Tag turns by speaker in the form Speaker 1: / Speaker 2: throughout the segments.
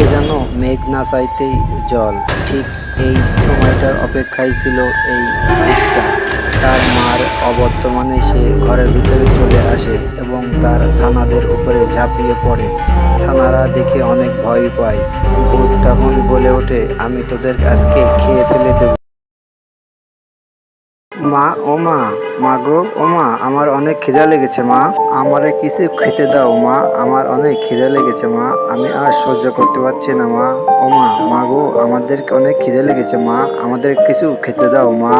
Speaker 1: এ যেন মেঘ না চাইতেই জল। ঠিক এই সময়টার অপেক্ষায় ছিল এই দিকটা। তার মার অবর্তমানে সে ঘরের ভিতরে চলে আসে এবং তার ছানাদের উপরে ঝাঁপিয়ে পড়ে। ছানারা দেখে অনেক ভয় পায়। ভূত তখন বলে ওঠে, আমি তোদের আজকে খেয়ে ফেলে দেব। মা, ও মা মা গো, ও মা, আমার অনেক খিদা লেগেছে মা। আমারে কিছু খেতে দাও মা, আমার অনেক খিদা লেগেছে মা। আমি আর সহ্য করতে পারছি না মা। ও মা মা গো, আমাদের অনেক খিদে লেগেছে মা, আমাদের কিছু খেতে দাও মা।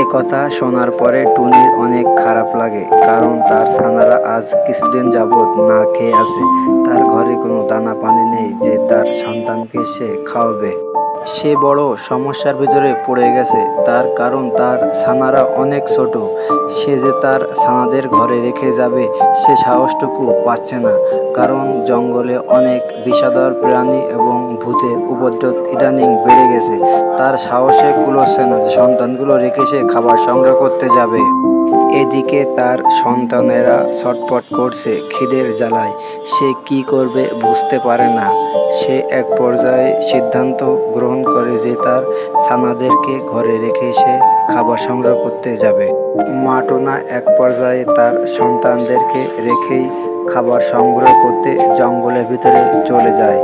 Speaker 1: এ কথা শোনার পরে টুনির অনেক খারাপ লাগে, কারণ তার ছানারা আজ কিছুদিন যাবৎ না খেয়ে আছে। তার ঘরে কোনো দানা পানি নেই যে তার সন্তানকে সে খাওয়াবে। সে বড় সমস্যার ভিতরে পড়ে গেছে। তার কারণ তার ছানারা অনেক ছোট। সে যে তার ছানাদের ঘরে রেখে যাবে, সে সাহসটুকু পাচ্ছে না। কারণ জঙ্গলে অনেক বিষাদর প্রাণী এবং ভূতের উপদ্রব ইদানিং বেড়ে গেছে। তার সাহসে কুলোচ্ছে না যে সন্তানগুলো রেখে সে খাবার সংগ্রহ করতে যাবে। এদিকে তার সন্তানেরা ছটপট করছে খিদের জ্বালায়। সে কি করবে বুঝতে পারে না। সে এক পর্যায়ে সিদ্ধান্ত গ্রহণ করে যে তার ছানাদেরকে ঘরে রেখে সে খাবার সংগ্রহ করতে যাবে। মাটনা এক পর্যায়ে তার সন্তানদেরকে রেখেই খাবার সংগ্রহ করতে জঙ্গলের ভিতরে চলে যায়।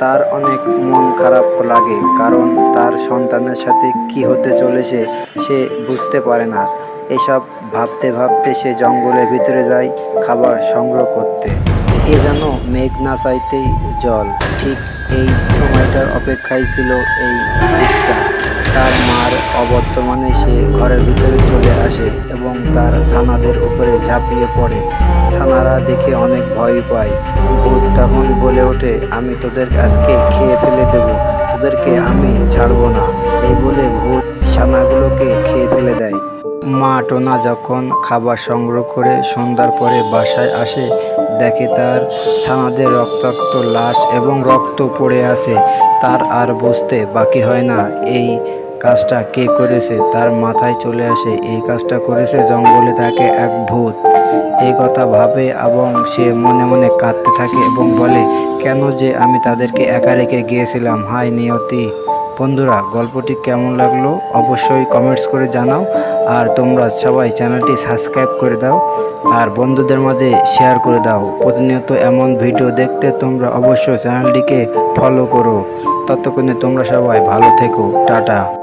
Speaker 1: তার অনেক মন খারাপ লাগে, কারণ তার সন্তানের সাথে কি হতে চলেছে সে বুঝতে পারে না। এসব ভাবতে ভাবতে সে জঙ্গলের ভিতরে যায় খাবার সংগ্রহ করতে। এ যেন মেঘ না চাইতেই জল। ঠিক এই সময়টার অপেক্ষায় ছিল এই দিকটা। তার মার অবর্তমানে সে ঘরের ভিতরে চলে আসে এবং তার ছানাদের উপরে ঝাঁপিয়ে পড়ে। ছানারা দেখে অনেক ভয় পায়। ভূত তখন বলে ওঠে, আমি তোদের আজকে খেয়ে ফেলে দেব। তোদেরকে আমি ছাড়বো না। এই বলে ভূত ছানাগুলোকে খেয়ে ফেলে দেয়। মা টোনা যখন খাবার সংগ্রহ করে সন্ধ্যার পরে বাসায় আসে, দেখে তার ছানাদের রক্তাক্ত লাশ এবং রক্ত পড়ে আছে। তার আর বুঝতে বাকি হয় না। এই কাজটা কে করেছে? তার মাথায় চলে আসে, এই কাজটা করেছে জঙ্গলে থাকে এক ভূত। এই কথা ভাবে এবং সে মনে মনে কাঁদতে থাকে এবং বলে, কেন যে আমি তাদেরকে একা রেখে গিয়েছিলাম? হাই নিয়তি। বন্ধুরা, গল্পটি কেমন লাগল অবশ্যই কমেন্টস করে জানাও আর তোমরা সবাই চ্যানেলটি সাবস্ক্রাইব করে দাও আর বন্ধুদের মাঝে শেয়ার করে দাও। প্রতিনিয়ত এমন ভিডিও দেখতে তোমরা অবশ্যই চ্যানেলটিকে ফলো করো। ততক্ষণে তোমরা সবাই ভালো থেকো। টাটা।